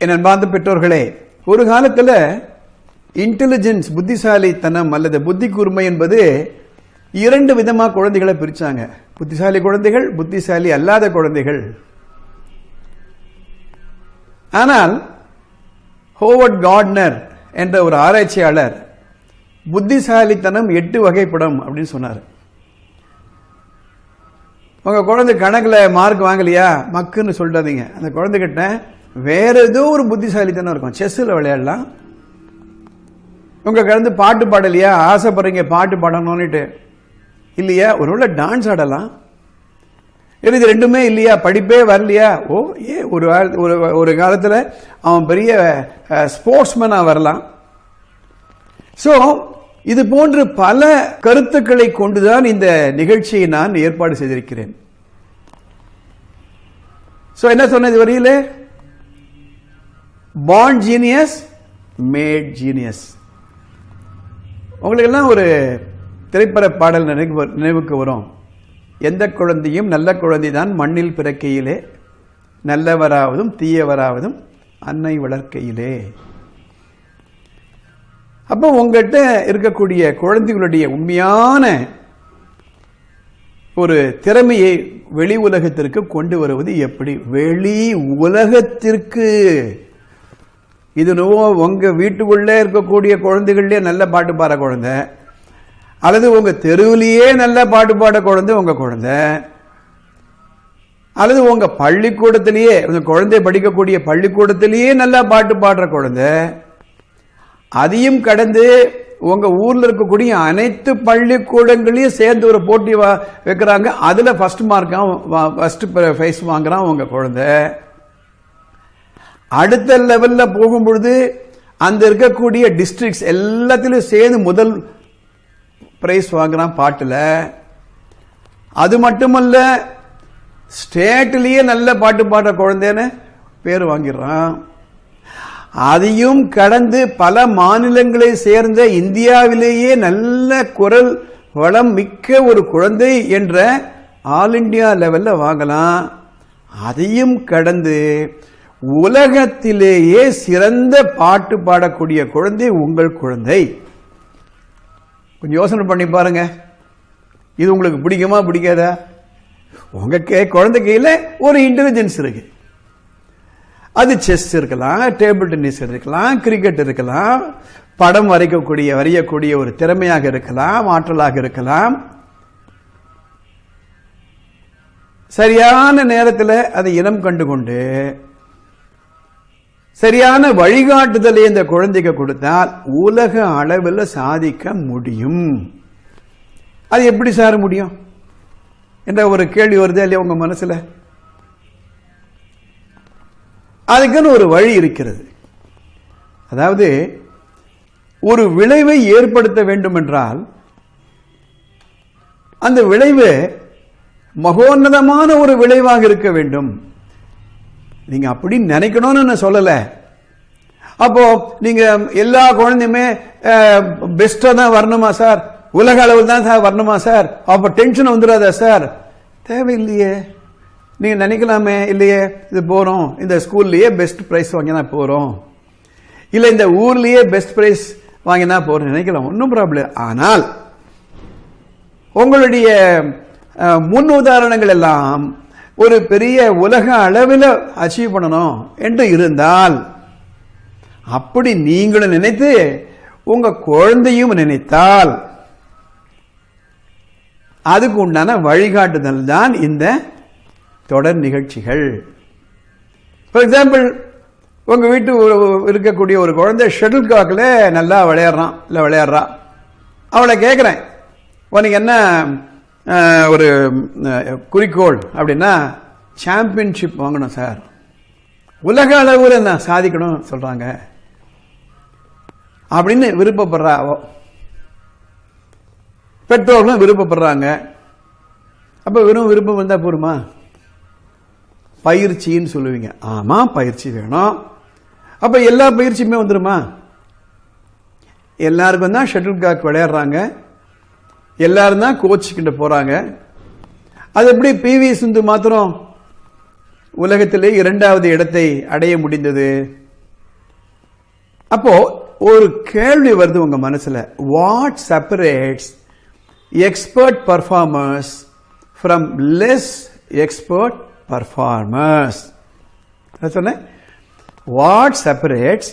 என் அன்பார்ந்த பெற்றோர்களே ஒரு காலத்தில் இன்டெலிஜென்ஸ் புத்திசாலித்தனம் அல்லது புத்தி கூர்மை என்பது இரண்டு விதமாக குழந்தைகளை பிரித்தாங்க புத்திசாலி குழந்தைகள் புத்திசாலி அல்லாத குழந்தைகள். ஆனால் ஹோவர்ட் கார்ட்னர் என்ற ஒரு ஆராய்ச்சியாளர் புத்திசாலித்தனம் எட்டு வகைப்படும் அப்படின்னு சொன்னார். உங்கள் குழந்தை கணக்கில் மார்க் வாங்கலையா? மக்குன்னு சொல்லிட்டாதீங்க அந்த குழந்தைகிட்ட வேற ஏதோ ஒரு புத்திசாலித்தனம் இருக்கும். செஸ்ஸில் விளையாடலாம். உங்கள் கலந்து பாட்டு பாடலையா? ஆசைப்படுறீங்க பாட்டு பாடணும்னுட்டு. இல்லையா? ஒருவேளை டான்ஸ் ஆடலாம். இது ரெண்டுமே இல்லையா? படிப்பே வரலையா? ஓ ஏ ஒரு ஒரு ஒரு காலத்தில் அவன் பெரிய ஸ்போர்ட்ஸ்மேனாக வரலாம். ஸோ இது போன்று பல கருத்துக்களை கொண்டுதான் இந்த நிகழ்ச்சியை நான் ஏற்பாடு செய்திருக்கிறேன். ஸோ என்ன சொன்னது வரையிலே? பாண்ட் ஜீனியஸ் மேட் ஜீனியஸ் உங்களுக்கெல்லாம் ஒரு திரைப்பட பாடல் நினைவு நினைவுக்கு வரும். எந்த குழந்தையும் நல்ல குழந்தை தான் மண்ணில் பிறக்கையிலே நல்லவராவதும் தீயவராவதும் அன்னை வளர்க்கையிலே. அப்போ உங்கள்கிட்ட இருக்கக்கூடிய குழந்தைகளுடைய உண்மையான ஒரு திறமையை வெளி உலகத்திற்கு கொண்டு வருவது எப்படி? வெளி உலகத்திற்கு. இது நோ உங்கள் வீட்டுக்குள்ளே இருக்கக்கூடிய குழந்தைகள்லேயே நல்ல பாட்டு பாட குழந்தை. அல்லது உங்கள் தெருவிலேயே நல்ல பாட்டு பாட குழந்தை உங்கள் குழந்த. அல்லது உங்கள் பள்ளிக்கூடத்திலேயே உங்கள் குழந்தை படிக்கக்கூடிய பள்ளிக்கூடத்திலேயே நல்லா பாட்டு பாடுற குழந்தை. அதையும் கடந்து உங்கள் ஊரில் இருக்கக்கூடிய அனைத்து பள்ளிக்கூடங்களையும் சேர்ந்து ஒரு போட்டி வைக்கிறாங்க. அதில் ஃபர்ஸ்ட் மார்க்காக ஃபஸ்ட்டு ப்ரைஸ் வாங்குறான் உங்கள் குழந்தை. அடுத்த லெவல்ல போகும்பொழுது அந்த இருக்கக்கூடிய டிஸ்ட்ரிக்ட்ஸ் எல்லாத்திலும் சேர்ந்து முதல் பிரைஸ் வாங்குறான் பாட்டில். அது மட்டுமல்ல ஸ்டேட்லேயே நல்ல பாட்டு பாடுற குழந்தைன்னு பேர் வாங்கிடுறான். அதையும் கடந்து பல மாநிலங்களை சேர்ந்த இந்தியாவிலேயே நல்ல குரல் வளம் மிக்க ஒரு குழந்தை என்ற ஆல் இந்தியா லெவலில் வாங்கலாம். அதையும் கடந்து உலகத்திலேயே சிறந்த பாட்டு பாடக்கூடிய குழந்தை உங்கள் குழந்தை. கொஞ்சம் யோசனை பண்ணி பாருங்க. இது உங்களுக்கு பிடிக்குமா பிடிக்காதா? உங்க கே- குழந்தை கையில் ஒரு இன்டெலிஜென்ஸ் இருக்கு. அது செஸ் இருக்கலாம் டேபிள் டென்னிஸ் இருக்கலாம் கிரிக்கெட் இருக்கலாம் படம் வரைக்கக்கூடிய வரையக்கூடிய ஒரு திறமையாக இருக்கலாம் ஆற்றலாக இருக்கலாம். சரியான நேரத்தில் அதை இனம் கண்டு கொண்டு சரியான வழிகாட்டுதலை இந்த குழந்தைக்கு கொடுத்தால் உலக அளவில் சாதிக்க முடியும். அது எப்படி சார் முடியும்? என்ற ஒரு கேள்வி வருதே இல்லையா உங்க மனசுல? அதுக்குன்னு ஒரு வழி இருக்கிறது. அதாவது ஒரு விளைவை ஏற்படுத்த வேண்டும் என்றால் அந்த விளைவு மகோன்னதமான ஒரு விளைவாக இருக்க வேண்டும். நீங்கள் அப்படி நினைக்கணும்னு நான் சொல்லலை. அப்போ நீங்கள் எல்லா குழந்தையுமே பெஸ்ட்டாக தான் வரணுமா சார்? உலக அளவில் தான் சார் வரணுமா சார்? அப்போ டென்ஷன் வந்துடாதா சார்? தேவையில்லையே. நீங்கள் நினைக்கலாமே இல்லையே? இது போகிறோம் இந்த ஸ்கூல்லையே பெஸ்ட் ப்ரைஸ் வாங்கினா போகிறோம் இல்லை இந்த ஊர்லேயே பெஸ்ட் ப்ரைஸ் வாங்கினா போகிறோம் நினைக்கலாம். ஒன்றும் ப்ராப்ளம் ஆனால் உங்களுடைய முன் உதாரணங்கள் எல்லாம் ஒரு பெரிய உலக அளவில் அச்சீவ் பண்ணணும் என்று இருந்தால் அப்படி நீங்களும் நினைத்து உங்க குழந்தையும் நினைத்தால் அதுக்கு உண்டான வழிகாட்டுதல் தான் இந்த தொடர் நிகழ்ச்சிகள். ஃபார் எக்ஸாம்பிள் உங்க வீட்டு இருக்கக்கூடிய ஒரு குழந்தை ஷட்டில் காக்கில் நல்லா விளையாடுறான் இல்லை விளையாடுறா. அவளை கேட்குறேன் உனக்கு என்ன ஒரு குறிக்கோள் அப்படின்னா சாம்பியன்ஷிப் வாங்கணும் சார் உலக அளவில் நான் சாதிக்கணும் சொல்கிறாங்க அப்படின்னு விருப்பப்படுறா அவ பெற்றோர்களும் விருப்பப்படுறாங்க. அப்போ வெறும் விருப்பம் வந்தால் போருமா? பயிற்சின்னு சொல்லுவீங்க. ஆமாம் பயிற்சி வேணும். அப்போ எல்லா பயிற்சியுமே வந்துருமா? எல்லாருக்கும் தான் ஷட்டில் காக் விளையாடுறாங்க. எல்லாரும் தான் கோச்சுக்கிட்டு போறாங்க. அது எப்படி பிவி சிந்து மாத்திரம் உலகத்திலே இரண்டாவது இடத்தை அடைய முடிந்தது? அப்போ ஒரு கேள்வி வருது உங்க மனசுல. What separates expert performers from less expert performers சொன்னேன். What separates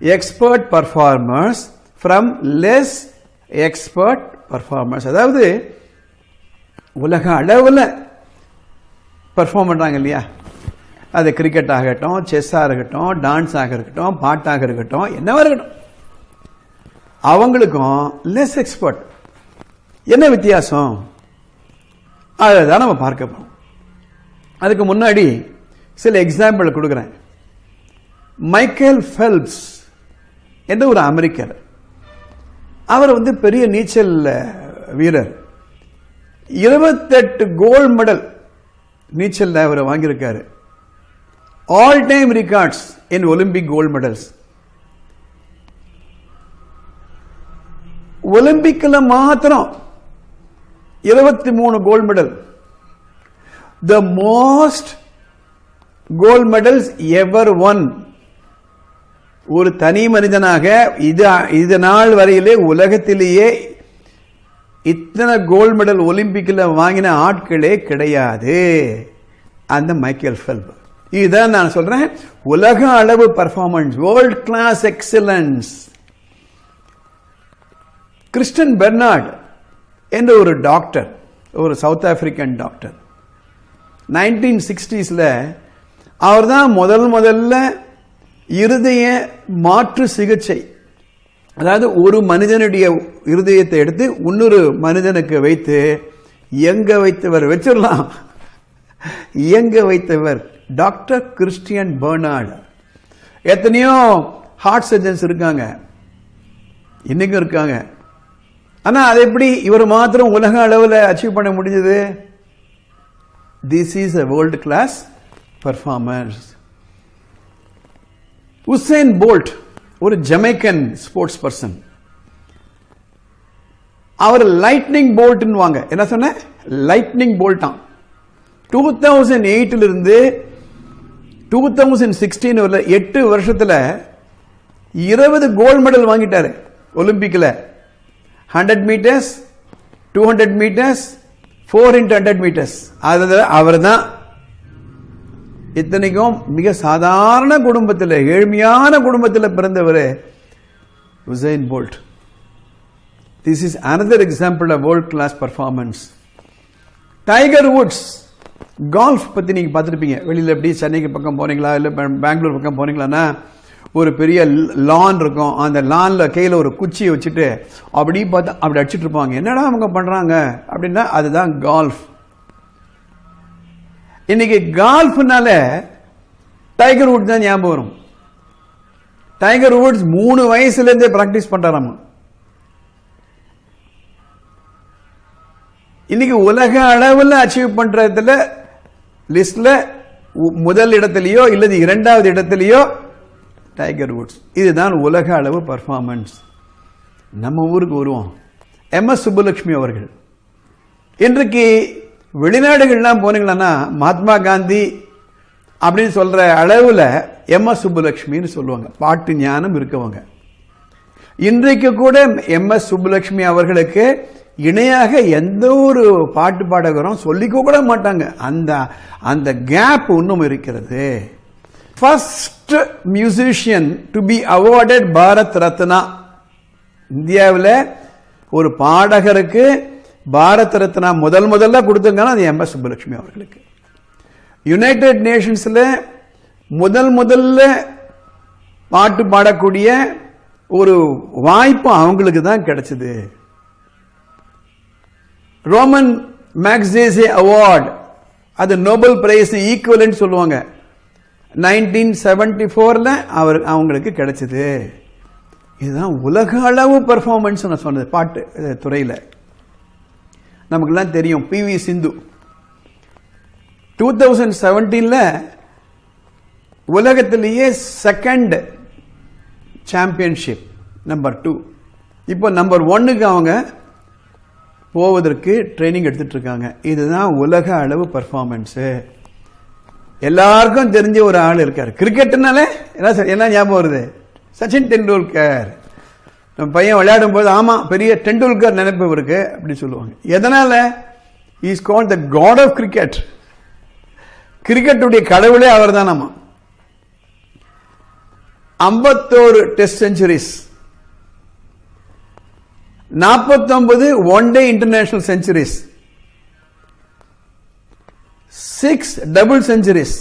expert performers from less expert performance அதாவது உலக அளவில் பர்ஃபார்ம் பண்ணுறாங்க இல்லையா? அது கிரிக்கெட் ஆகட்டும் செஸ்ஸாக இருக்கட்டும் டான்ஸாக இருக்கட்டும் பாட்டாக இருக்கட்டும் என்னவாக இருக்கட்டும். அவங்களுக்கும் லெஸ் எக்ஸ்பர்ட் என்ன வித்தியாசம்? அதை தான் நம்ம பார்க்க போகிறோம் அதுக்கு முன்னாடி சில எக்ஸாம்பிள் கொடுக்குறேன். மைக்கேல் ஃபெல்ப்ஸ் என்ற ஒரு அமெரிக்கர். அவர் வந்து பெரிய நீச்சல் வீரர். இருபத்தெட்டு கோல்டு மெடல் நீச்சல் அவர் வாங்கியிருக்காரு. All time records in Olympic gold medals ஒலிம்பிக்கில் மாத்திரம் இருபத்தி மூணு gold medal the most gold medals ever won ஒரு தனி மனிதனாக இது இது நாள் வரையிலே உலகத்திலேயே இத்தனை கோல்டு மெடல் ஒலிம்பிக்கில் வாங்கின ஆட்களே கிடையாது. அந்த மைக்கேல் ஃபெல்ப் இதுதான் நான் சொல்றேன். உலக அளவு performance world class excellence Christian Barnard என்ற ஒரு டாக்டர் ஒரு சவுத் ஆப்பிரிக்கன் டாக்டர் நைன்டீன் சிக்ஸ்டீஸில் அவர் தான் முதல் முதல்ல இருதய மாற்று சிகிச்சை. அதாவது ஒரு மனிதனுடைய இருதயத்தை எடுத்து இன்னொரு மனிதனுக்கு வைத்து எங்க வைத்தவர் வச்சிடலாம். எங்க வைத்தவர் டாக்டர் கிறிஸ்டியன் பெர்னார்டு. எத்தனையோ ஹார்ட் சர்ஜன்ஸ் இருக்காங்க. இன்னைக்கும் இருக்காங்க. ஆனா அது எப்படி இவர் மாத்திரம் உலக அளவில் அச்சீவ் பண்ண முடிஞ்சது? This is a world class performance Usain Bolt ஒரு ஜமைக்கன் ஸ்போர்ட்ஸ் பர்சன் அவர் லைட்னிங் போல்ட்னு வாங்க என்ன சொன்ன? லைட்னிங் போல்ட்டான் டூ தௌசண்ட் எயிட்ல இருந்து டூ தௌசண்ட் சிக்ஸ்டீன் வரல எட்டு வருஷத்தில் இருபது கோல்டு மெடல் வாங்கிட்டார் ஒலிம்பிக்கில் hundred metres two hundred metres four into hundred metres அதில் அவர் தான் இத்தனைக்கும் மிக சாதாரண குடும்பத்தில் ஏழ்மையான குடும்பத்தில் பிறந்தவர் Usain Bolt this is another example of world class performance Tiger Woods golf பற்றி நீங்கள் பார்த்துருப்பீங்க. வெளியில் எப்படி சென்னைக்கு பக்கம் போனீங்களா இல்லை பெங்களூர் பக்கம் போனீங்களான்னா ஒரு பெரிய லான் இருக்கும். அந்த லானில் கையில் ஒரு குச்சியை வச்சுட்டு அப்படி பார்த்தா அப்படி அடிச்சுட்டு இருப்பாங்க. என்னடா அவங்க பண்ணுறாங்க அப்படின்னா அதுதான் கால்ஃப் இன்னைக்கு கால்ஃப்னால டைகர் வுட் தான் ஞாபகம் வரும். டைகர் வுட்ஸ் மூணு வயசுலேருந்தே ப்ராக்டிஸ் பிராக்டிஸ் இன்னைக்கு உலக அளவில் அச்சீவ் பண்ணுறதுல லிஸ்டில் முதல் இடத்துலையோ இல்லது இரண்டாவது இடத்துலையோ டைகர் வுட்ஸ். இதுதான் உலக அளவு பர்ஃபார்மன்ஸ் நம்ம ஊருக்கு வருவோம். எம் எஸ் சுப்புலட்சுமி அவர்கள். இன்றைக்கு வெளிநாடுகள்லாம் போனீங்களா மகாத்மா காந்தி அப்படின்னு சொல்கிற அளவில் எம் எஸ் சுப்புலட்சுமின்னு சொல்லுவாங்க. பாட்டு ஞானம் இருக்கவங்க. இன்றைக்கு கூட எம் எஸ் சுப்புலட்சுமி அவர்களுக்கு இணையாக எந்த ஒரு பாட்டு பாடகரும் சொல்லிக்க கூட மாட்டாங்க. அந்த அந்த கேப் இன்னும் இருக்கிறது. First musician to be awarded Bharat Ratna இந்தியாவில் ஒரு பாடகருக்கு பாரத் ரத்னா முதல் முதல்ல கொடுத்துருங்கன்னா அது எம் எஸ் சுப்புலட்சுமி அவர்களுக்கு. யுனைடெட் நேஷன்ஸில் முதல் முதல்ல பாட்டு பாடக்கூடிய ஒரு வாய்ப்பு அவங்களுக்கு தான் கிடைச்சது. ரோமன் மேக்ஸேசே அவார்ட் அது நோபல் பிரைஸ் ஈக்குவலன்ட் சொல்லுவாங்க. நைன்டீன் செவன்டி ஃபோரில் அவர் அவங்களுக்கு கிடைச்சது. இதுதான் உலக அளவு பர்ஃபார்மன்ஸ் நான் சொன்னது பாட்டு துறையில். நமக்குலாம் தெரியும். P. V. Sindhu. Two thousand செவன்டீனில் உலகத்திலேயே செகண்ட் சாம்பியன்ஷிப் நம்பர் டூ இப்போ நம்பர் ஒன்னுக்கு அவங்க போவதற்கு ட்ரைனிங் எடுத்துட்டு இருக்காங்க இதுதான் உலக அளவு பர்ஃபார்மன்ஸு எல்லாருக்கும் தெரிஞ்ச ஒரு ஆள் இருக்கார். கிரிக்கெட்னாலே என்ன என்ன ஞாபகம் வருது? சச்சின் டெண்டுல்கர். நம்ம பையன் விளையாடும் போது ஆமாம் பெரிய டெண்டுல்கர் நினைப்பு இருக்கு அப்படி சொல்லுவாங்க. எதனால? Is called the god of cricket கிரிக்கெட்டுடைய கடவுளே அவர் தான் ஆமாம் ஐம்பத்தோரு டெஸ்ட் செஞ்சுரிஸ் நாற்பத்தொன்பது one day international centuries six double centuries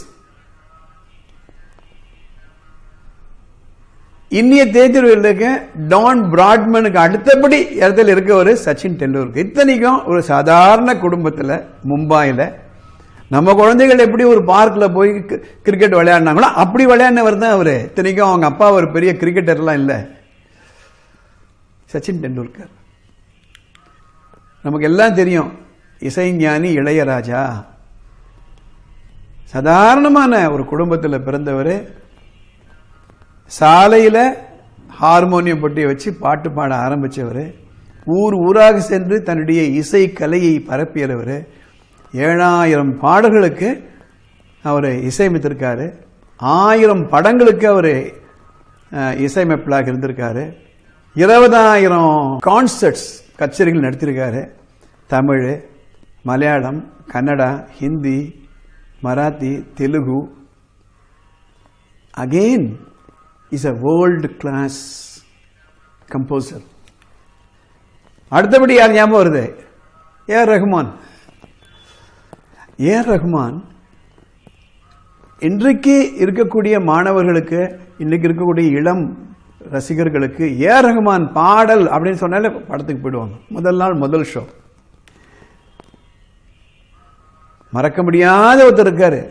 இன்னிய தேர்தலுக்கு டான் பிராட்மனுக்கு அடுத்தபடி இடத்துல இருக்க ஒரு சச்சின் டெண்டுல்கர். இத்தனைக்கும் ஒரு சாதாரண குடும்பத்தில் மும்பாயில் நம்ம குழந்தைகள் எப்படி ஒரு பார்க்கில் போய் கி- கிரிக்கெட் விளையாடினாங்களோ அப்படி விளையாடினவர் தான் அவர். இத்தனைக்கும் அவங்க அப்பா ஒரு பெரிய கிரிக்கெட்டர்லாம் இல்லை. சச்சின் டெண்டுல்கர். நமக்கு எல்லாம் தெரியும். இசைஞானி இளையராஜா. சாதாரணமான ஒரு குடும்பத்தில் பிறந்தவர். சாலையில் ஹார்மோனியம் பொட்டியை வச்சு பாட்டு பாட ஆரம்பித்தவர் ஊர் ஊராக சென்று தன்னுடைய இசை கலையை பரப்பியவர். ஏழாயிரம் பாடல்களுக்கு அவர் இசையமைத்திருக்காரு. ஆயிரம் படங்களுக்கு அவர் இசையமைப்பிலாக இருந்திருக்காரு. இருபதாயிரம் கான்சர்ட்ஸ் கச்சேரிகள் நடத்தியிருக்காரு. Tamil Malayalam Kannada Hindi Marathi Telugu. Again is a world class composer அடுத்தபடி யார் ஞாபகம் வருது? ஏஆர் ரஹ்மான் ஏஆர் ரஹ்மான் இன்றைக்கு இருக்கக்கூடிய மாணவர்களுக்கு இன்றைக்கு இருக்கக்கூடிய இளம் ரசிகர்களுக்கு ஏஆர் ரஹ்மான் பாடல் அப்படின்னு சொன்னாலே படத்துக்கு போயிடுவாங்க. முதல் நாள் முதல் ஷோ மறக்க முடியாத ஒருத்தர் இருக்காரு.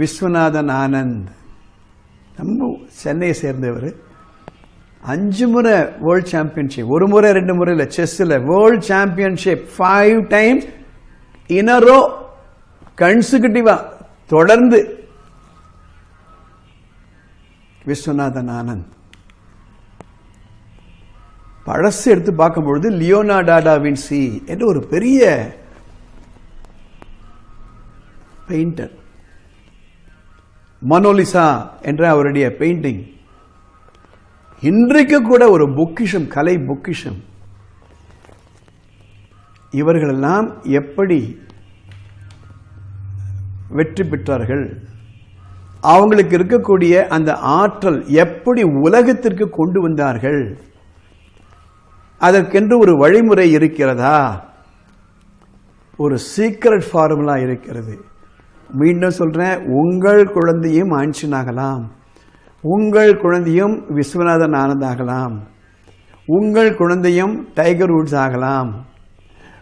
விஸ்வநாதன் ஆனந்த். நம்ம சென்னையை சேர்ந்தவர். அஞ்சு முறை வேர்ல்ட் சாம்பியன்ஷிப் ஒரு முறை ரெண்டு முறை இல்லை செஸ்ஸில் world championship five times in a row கன்சிகூட்டிவா தொடர்ந்து. விஸ்வநாதன் ஆனந்த். பழசு எடுத்து பார்க்கும்பொழுது லியோனார்டா வின்சி என்று ஒரு பெரிய பெயிண்டர் மனோலிசா என்ற அவருடைய பெயிண்டிங் இன்றைக்கு கூட ஒரு பொக்கிஷம் கலை பொக்கிஷம். இவர்களெல்லாம் எப்படி வெற்றி பெற்றார்கள்? அவங்களுக்கு இருக்கக்கூடிய அந்த ஆற்றல் எப்படி உலகத்திற்கு கொண்டு வந்தார்கள்? அதற்கென்று ஒரு வழிமுறை இருக்கிறதா? ஒரு சீக்ரெட் ஃபார்முலா இருக்கிறது. மீண்டும் சொல்கிறேன் உங்கள் குழந்தையும் ஆன்ஷன் ஆகலாம் உங்கள் குழந்தையும் விஸ்வநாதன் ஆனந்த் ஆகலாம் உங்கள் குழந்தையும் டைகர் உட்ஸ் ஆகலாம்.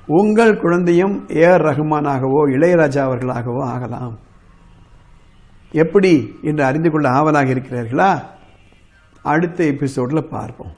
உங்கள் குழந்தையும் ஏஆர் ரஹ்மானாகவோ இளையராஜா அவர்களாகவோ ஆகலாம். எப்படி? என்று அறிந்து கொள்ள ஆவலாக இருக்கிறார்களா? அடுத்த எபிசோடில் பார்ப்போம்.